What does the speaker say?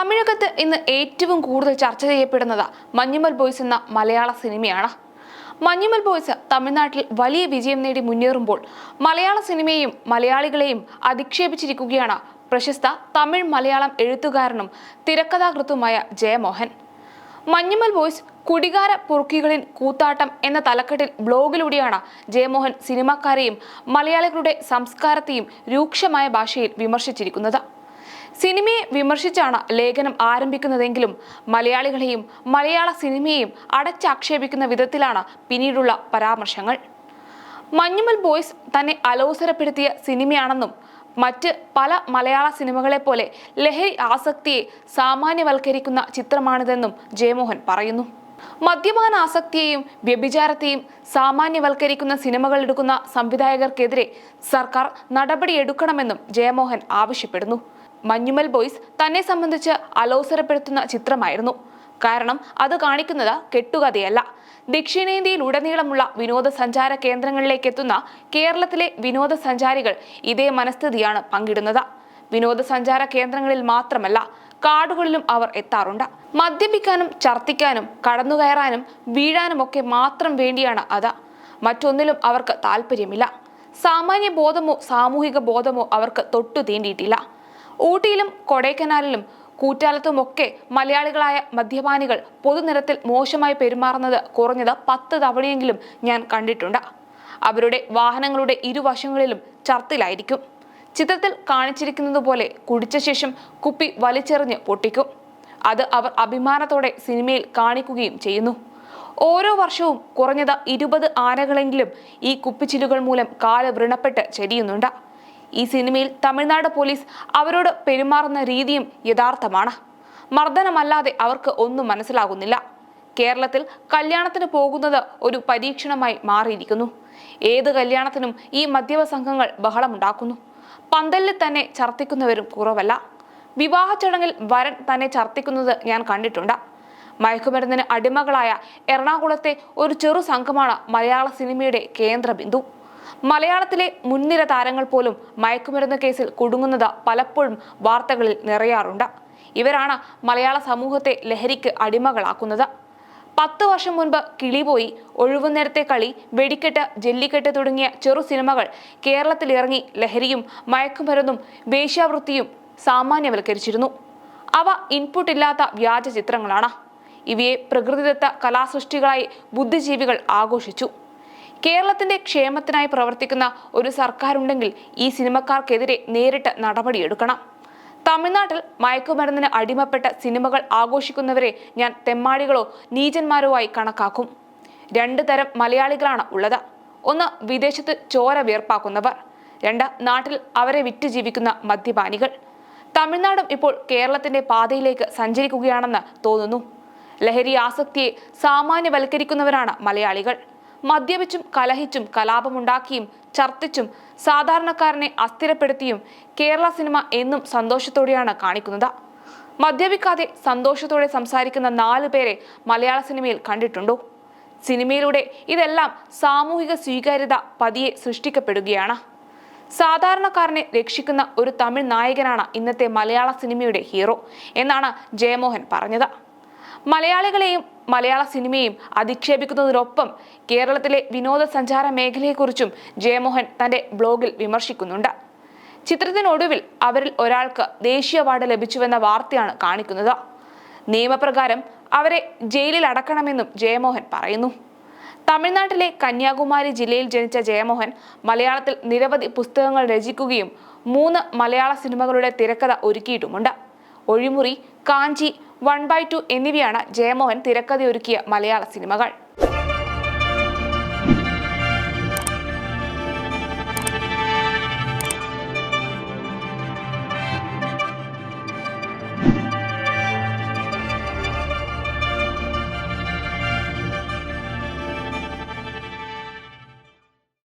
തമിഴകത്ത് ഇന്ന് ഏറ്റവും കൂടുതൽ ചർച്ച ചെയ്യപ്പെടുന്നത് മഞ്ഞുമൽ ബോയ്സ് എന്ന മലയാള സിനിമയാണ്. മഞ്ഞുമൽ ബോയ്സ് തമിഴ്നാട്ടിൽ വലിയ വിജയം നേടി മുന്നേറുമ്പോൾ മലയാള സിനിമയെയും മലയാളികളെയും അധിക്ഷേപിച്ചിരിക്കുകയാണ് പ്രശസ്ത തമിഴ് മലയാളം എഴുത്തുകാരനും തിരക്കഥാകൃത്തുമായ ജയമോഹൻ. മഞ്ഞുമൽ ബോയ്സ് കുടികാര പുറുക്കികളിൻ കൂത്താട്ടം എന്ന തലക്കെട്ടിൽ ബ്ലോഗിലൂടെയാണ് ജയമോഹൻ സിനിമാക്കാരെയും മലയാളികളുടെ സംസ്കാരത്തെയും രൂക്ഷമായ ഭാഷയിൽ വിമർശിച്ചിരിക്കുന്നത്. സിനിമയെ വിമർശിച്ചാണ് ലേഖനം ആരംഭിക്കുന്നതെങ്കിലും മലയാളികളെയും മലയാള സിനിമയെയും അടച്ചാക്ഷേപിക്കുന്ന വിധത്തിലാണ് പിന്നീടുള്ള പരാമർശങ്ങൾ. മഞ്ഞുമൽ ബോയ്സ് തന്നെ അലോസരപ്പെടുത്തിയ സിനിമയാണെന്നും മറ്റ് പല മലയാള സിനിമകളെ പോലെ ലഹരി ആസക്തിയെ സാമാന്യവൽക്കരിക്കുന്ന ചിത്രമാണിതെന്നും ജയമോഹൻ പറയുന്നു. മദ്യപാന ആസക്തിയെയും വ്യഭിചാരത്തെയും സാമാന്യവൽക്കരിക്കുന്ന സിനിമകൾ എടുക്കുന്ന സംവിധായകർക്കെതിരെ സർക്കാർ നടപടിയെടുക്കണമെന്നും ജയമോഹൻ ആവശ്യപ്പെടുന്നു. മഞ്ഞുമൽ ബോയ്സ് തന്നെ സംബന്ധിച്ച് അലോസരപ്പെടുത്തുന്ന ചിത്രമായിരുന്നു. കാരണം അത് കാണിക്കുന്നത് കെട്ടുകഥയല്ല. ദക്ഷിണേന്ത്യയിൽ ഉടനീളമുള്ള വിനോദസഞ്ചാര കേന്ദ്രങ്ങളിലേക്ക് എത്തുന്ന കേരളത്തിലെ വിനോദസഞ്ചാരികൾ ഇതേ മനസ്ഥിതിയാണ് പങ്കിടുന്നത്. വിനോദസഞ്ചാര കേന്ദ്രങ്ങളിൽ മാത്രമല്ല കാടുകളിലും അവർ എത്താറുണ്ട്. മദ്യപിക്കാനും ഛർദ്ദിക്കാനും കടന്നുകയറാനും വീഴാനുമൊക്കെ മാത്രം വേണ്ടിയാണ് അത്. മറ്റൊന്നിലും അവർക്ക് താല്പര്യമില്ല സാമാന്യ ബോധമോ സാമൂഹിക ബോധമോ അവർക്ക് തൊട്ടു തീണ്ടിയിട്ടില്ല. ഊട്ടിയിലും കൊടൈക്കനാലിലും കൂറ്റാലത്തുമൊക്കെ മലയാളികളായ മദ്യപാനികൾ പൊതുനിരത്തിൽ മോശമായി പെരുമാറുന്നത് കുറഞ്ഞത് പത്ത് തവണയെങ്കിലും ഞാൻ കണ്ടിട്ടുണ്ട്. അവരുടെ വാഹനങ്ങളുടെ ഇരുവശങ്ങളിലും ചർത്തിലായിരിക്കും. ചിത്രത്തിൽ കാണിച്ചിരിക്കുന്നത് പോലെ കുടിച്ച ശേഷം കുപ്പി വലിച്ചെറിഞ്ഞ് പൊട്ടിക്കും. അത് അവർ അഭിമാനത്തോടെ സിനിമയിൽ കാണിക്കുകയും ചെയ്യുന്നു. ഓരോ വർഷവും കുറഞ്ഞത് ഇരുപത് ആനകളെങ്കിലും ഈ കുപ്പിച്ചിലുകൾ മൂലം കാൽ വ്രണപ്പെട്ട് ചെരിയുന്നുണ്ട്. ഈ സിനിമയിൽ തമിഴ്നാട് പോലീസ് അവരോട് പെരുമാറുന്ന രീതിയും യഥാർത്ഥമാണ്. മർദ്ദനമല്ലാതെ അവർക്ക് ഒന്നും മനസ്സിലാകുന്നില്ല. കേരളത്തിൽ കല്യാണത്തിന് പോകുന്നത് ഒരു പരീക്ഷണമായി മാറിയിരിക്കുന്നു. ഏത് കല്യാണത്തിനും ഈ മദ്യപ സംഘങ്ങൾ ബഹളമുണ്ടാക്കുന്നു. പന്തലിൽ തന്നെ ചർത്തിക്കുന്നവരും കുറവല്ല. വിവാഹ ചടങ്ങിൽ വരൻ തന്നെ ചർത്തിക്കുന്നത് ഞാൻ കണ്ടിട്ടുണ്ട്. മയക്കുമരുന്നിന് അടിമകളായ എറണാകുളത്തെ ഒരു ചെറു സംഘമാണ് മലയാള സിനിമയുടെ കേന്ദ്രബിന്ദു. മലയാളത്തിലെ മുൻനിര താരങ്ങൾ പോലും മയക്കുമരുന്ന് കേസിൽ കുടുങ്ങുന്നത് പലപ്പോഴും വാർത്തകളിൽ നിറയാറുണ്ട്. ഇവരാണ് മലയാള സമൂഹത്തെ ലഹരിക്ക് അടിമകളാക്കുന്നത്. പത്ത് വർഷം മുൻപ് കിളിപോയി ഒഴിവുനേരത്തെ കളി വെടിക്കെട്ട് ജെല്ലിക്കെട്ട് തുടങ്ങിയ ചെറു സിനിമകൾ കേരളത്തിൽ ഇറങ്ങി ലഹരിയും മയക്കുമരുന്നും വേശ്യാവൃത്തിയും സാമാന്യവൽക്കരിച്ചിരുന്നു. അവ ഇൻപുട്ട് ഇല്ലാത്ത വ്യാജ ചിത്രങ്ങളാണ് ഇവയെ പ്രകൃതിദത്ത കലാസൃഷ്ടികളായി ബുദ്ധിജീവികൾ ആഘോഷിച്ചു. കേരളത്തിന്റെ ക്ഷേമത്തിനായി പ്രവർത്തിക്കുന്ന ഒരു സർക്കാരുണ്ടെങ്കിൽ ഈ സിനിമക്കാർക്കെതിരെ നേരിട്ട് നടപടിയെടുക്കണം. തമിഴ്നാട്ടിൽ മയക്കുമരുന്നിന് അടിമപ്പെട്ട സിനിമകൾ ആഘോഷിക്കുന്നവരെ ഞാൻ തെമ്മാടികളോ നീചന്മാരോ ആയി കണക്കാക്കും. രണ്ട് തരം മലയാളികളാണ് ഉള്ളത്. ഒന്ന് വിദേശത്ത് ചോര വേർപ്പാക്കുന്നവർ രണ്ട് നാട്ടിൽ അവരെ വിറ്റ് ജീവിക്കുന്ന മദ്യപാനികൾ. തമിഴ്നാടും ഇപ്പോൾ കേരളത്തിന്റെ പാതയിലേക്ക് സഞ്ചരിക്കുകയാണെന്ന് തോന്നുന്നു. ലഹരി ആസക്തിയെ സാമാന്യവൽക്കരിക്കുന്നവരാണ് മലയാളികൾ. മദ്യപിച്ചും കലഹിച്ചും കലാപമുണ്ടാക്കിയും ചർത്തിച്ചും സാധാരണക്കാരനെ അസ്ഥിരപ്പെടുത്തിയും കേരള സിനിമ എന്നും സന്തോഷത്തോടെയാണ് കാണിക്കുന്നത്. മദ്യപിക്കാതെ സന്തോഷത്തോടെ സംസാരിക്കുന്ന നാല് പേരെ മലയാള സിനിമയിൽ കണ്ടിട്ടുണ്ടോ? സിനിമയിലൂടെ ഇതെല്ലാം സാമൂഹിക സ്വീകാര്യത പതിയെ സൃഷ്ടിക്കപ്പെടുകയാണ്. സാധാരണക്കാരനെ രക്ഷിക്കുന്ന ഒരു തമിഴ് നായകനാണ് ഇന്നത്തെ മലയാള സിനിമയുടെ ഹീറോ എന്നാണ് ജയമോഹൻ പറഞ്ഞത്. മലയാളികളെയും മലയാള സിനിമയും അധിക്ഷേപിക്കുന്നതിനൊപ്പം കേരളത്തിലെ വിനോദസഞ്ചാര മേഖലയെക്കുറിച്ചും ജയമോഹൻ തന്റെ ബ്ലോഗിൽ വിമർശിക്കുന്നുണ്ട്. ചിത്രത്തിനൊടുവിൽ അവരിൽ ഒരാൾക്ക് ദേശീയ അവാർഡ് ലഭിച്ചുവെന്ന വാർത്തയാണ് കാണിക്കുന്നത്. നിയമപ്രകാരം അവരെ ജയിലിൽ അടക്കണമെന്നും ജയമോഹൻ പറയുന്നു. തമിഴ്നാട്ടിലെ കന്യാകുമാരി ജില്ലയിൽ ജനിച്ച ജയമോഹൻ മലയാളത്തിൽ നിരവധി പുസ്തകങ്ങൾ രചിക്കുകയും മൂന്ന് മലയാള സിനിമകളുടെ തിരക്കഥ ഒരുക്കിയിട്ടുമുണ്ട്. Ozhimuri Kanchi one by two എന്നിവയാണ് ജയമോഹൻ തിരക്കഥയൊരുക്കിയ മലയാള സിനിമകൾ.